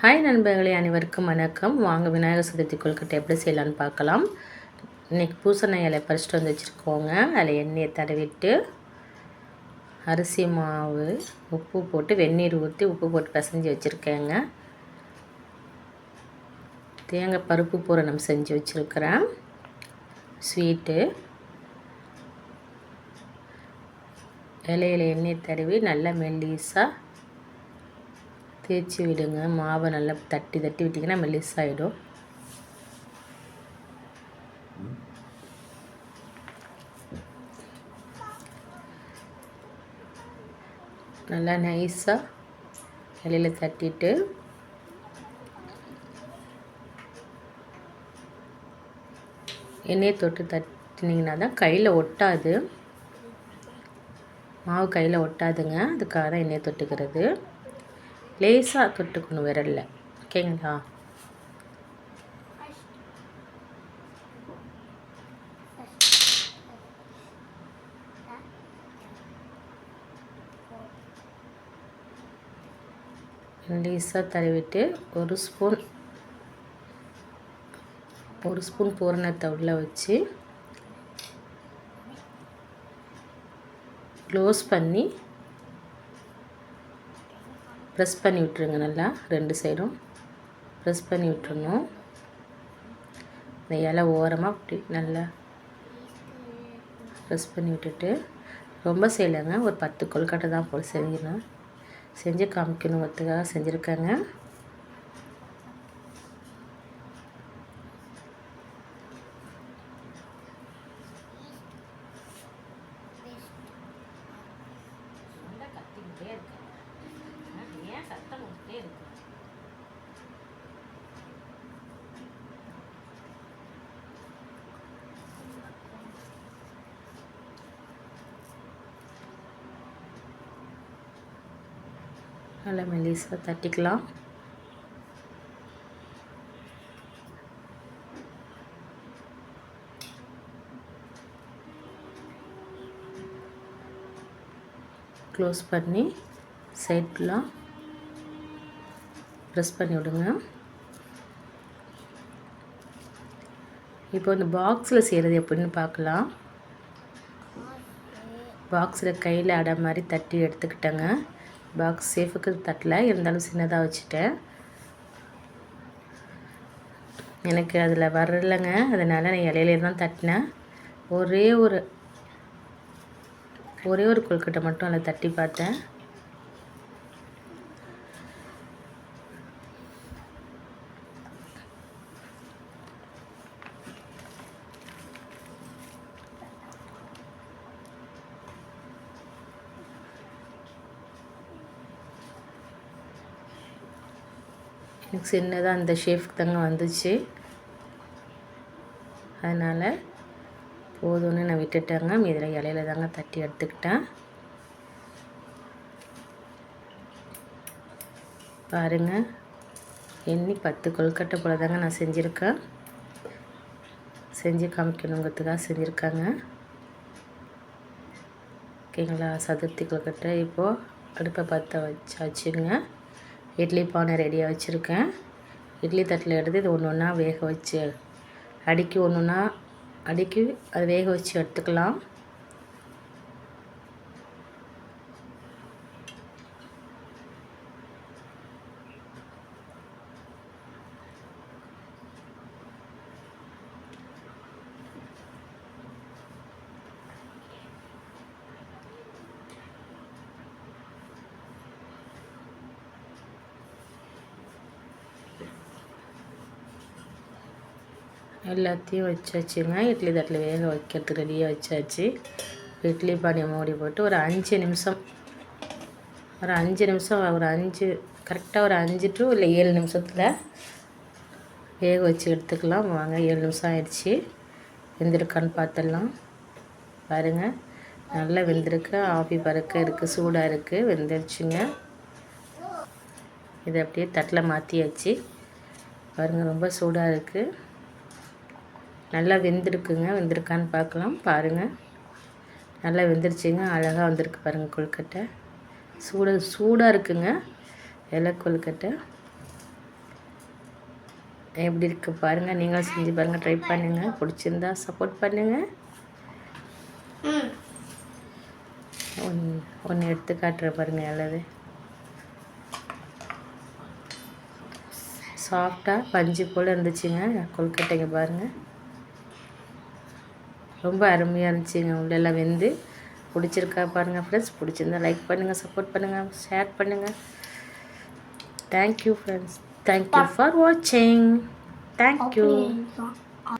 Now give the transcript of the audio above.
Hi நண்பர்களே அனைவருக்கும் வணக்கம். வாங்க விநாயகர் சதுர்த்தி கொழுக்கட்டை எப்படி செய்யலான்னு பார்க்கலாம். இன்றைக்கி பூசணி இலை பறிச்சிட்டு வந்து வச்சுருக்கோங்க. அதில் எண்ணெயை தடவிட்டு அரிசி மாவு உப்பு போட்டு வெந்நீர் ஊற்றி உப்பு போட்டு பிசைஞ்சு வச்சுருக்கேங்க. தேங்காய் பருப்பு பூரணம் செஞ்சு வச்சுருக்கிறேன். ஸ்வீட்டு. இலையில எண்ணெய் தடவி நல்லா மெல்லீஸாக தேய்ச்சி விடுங்க. மாவை நல்லா தட்டி தட்டி விட்டிங்கன்னா மெல்லிஸாகிடும் நல்லா நைஸாக இலையில் தட்டிட்டு. எண்ணெயை தொட்டு தட்டினீங்கன்னா தான் கையில் ஒட்டாது. மாவு கையில் ஒட்டாதுங்க. அதுக்காக தான் எண்ணெயை தொட்டுக்கிறது. லேசாக தொட்டுக்கணும் விரலில். ஓகேங்களா? லேசாக தடவிட்டு ஒரு ஸ்பூன் ஒரு ஸ்பூன் பூரணத்தை உள்ளே வச்சு க்ளோஸ் பண்ணி ப்ரெஸ் பண்ணி விட்டுருங்க நல்லா ரெண்டு சைடும் ப்ரெஸ் பண்ணி விட்டுருணும் இந்த இலை ஓரமாக அப்படி நல்லா ப்ரெஸ் பண்ணி விட்டுட்டு ரொம்ப செய்யலைங்க ஒரு பத்து கொல்கட்டை தான் போல் செஞ்சிடணும் செஞ்சு காமிக்கணும் ஒத்துக்காக செஞ்சுருக்கேங்க. நல்லா மெலிசாக தட்டிக்கலாம். க்ளோஸ் பண்ணி சைட்லாம் ப்ரெஸ் பண்ணி விடுங்க. இப்போ இந்த பாக்ஸில் செய்கிறது எப்படின்னு பார்க்கலாம். பாக்ஸில் கையில் அடை மாதிரி தட்டி எடுத்துக்கிட்டேங்க. பாக்ஸ் சேஃபுக்கு தட்டல. இருந்தாலும் சின்னதாக வச்சுட்டேன். எனக்கு அதில் வரலைங்க. அதனால் நான் இலையிலே தான் தட்டினேன். ஒரே ஒரு ஒரே ஒரு கொழுக்கட்டை மட்டும் அதில் தட்டி பார்த்தேன். எனக்கு சின்னதாக அந்த ஷேஃப்க்கு தாங்க வந்துச்சு. அதனால் போதும்னு நான் விட்டுட்டேங்க. மீதில் இலையில தாங்க தட்டி எடுத்துக்கிட்டேன். பாருங்கள் எண்ணி பத்து கொல்கட்டை போல் தாங்க நான் செஞ்சுருக்கேன். செஞ்சு காமிக்கணுங்கிறதுக்காக செஞ்சுருக்காங்க. ஓகேங்களா? சதுர்த்தி கொல்கட்டை இப்போது அடுப்பை பற்ற வச்சாச்சுங்க. இட்லி பானை ரெடியாக வச்சுருக்கேன். இட்லி தட்டில் எடுத்து இது ஒன்று ஒன்றா வேக வச்சு அடிக்கி ஒன்று ஒன்றா அடுக்கி அதை வேக வச்சு எடுத்துக்கலாம். எல்லாத்தையும் வச்சாச்சுங்க. இட்லி தட்டில் வேக வைக்கிறதுக்கு ரெடியாக வச்சாச்சு. இட்லி பானையை மூடி போட்டு ஒரு அஞ்சு நிமிஷம். ஒரு அஞ்சு நிமிஷம் ஒரு அஞ்சு கரெக்டாக ஒரு அஞ்சு டு இல்லை ஏழு நிமிஷத்தில் வேக வச்சு எடுத்துக்கலாம். வாங்க ஏழு நிமிஷம் ஆயிடுச்சு. வெந்திருக்கான்னு பார்த்துடலாம். பாருங்கள் நல்லா வெந்திருக்கு. ஆஃபி பறக்க இருக்குது சூடாக இருக்குது வெந்துருச்சுங்க. இதை அப்படியே தட்டில் மாற்றியாச்சு பாருங்கள் ரொம்ப சூடாக இருக்குது நல்லா வெந்திருக்குங்க. வெந்திருக்கான்னு பார்க்கலாம். பாருங்கள் நல்லா வெந்துருச்சுங்க. அழகாக வந்திருக்கு பாருங்கள் கொழுக்கட்டை. சூடாக சூடாக இருக்குங்க. இலை கொழுக்கட்டை. எப்படி இருக்கு பாருங்கள் நீங்களும் செஞ்சு பாருங்கள் ட்ரை பண்ணுங்கள் பிடிச்சிருந்தா சப்போர்ட் பண்ணுங்கள் ஒன் ஒன்று எடுத்து காட்டுற பாருங்கள் எல்லாது சாஃப்டாக பஞ்சு போல் இருந்துச்சுங்க. கொழுக்கட்டைங்க பாருங்கள் ரொம்ப அருமையாக இருந்துச்சுங்க. உள்ளெல்லாம் வெந்து பிடிச்சிருக்கா பாருங்கள் ஃப்ரெண்ட்ஸ் பிடிச்சிருந்தா லைக் பண்ணுங்கள் சப்போர்ட் பண்ணுங்கள் ஷேர் பண்ணுங்கள் thank you friends thank you for வாட்சிங் தேங்க்யூ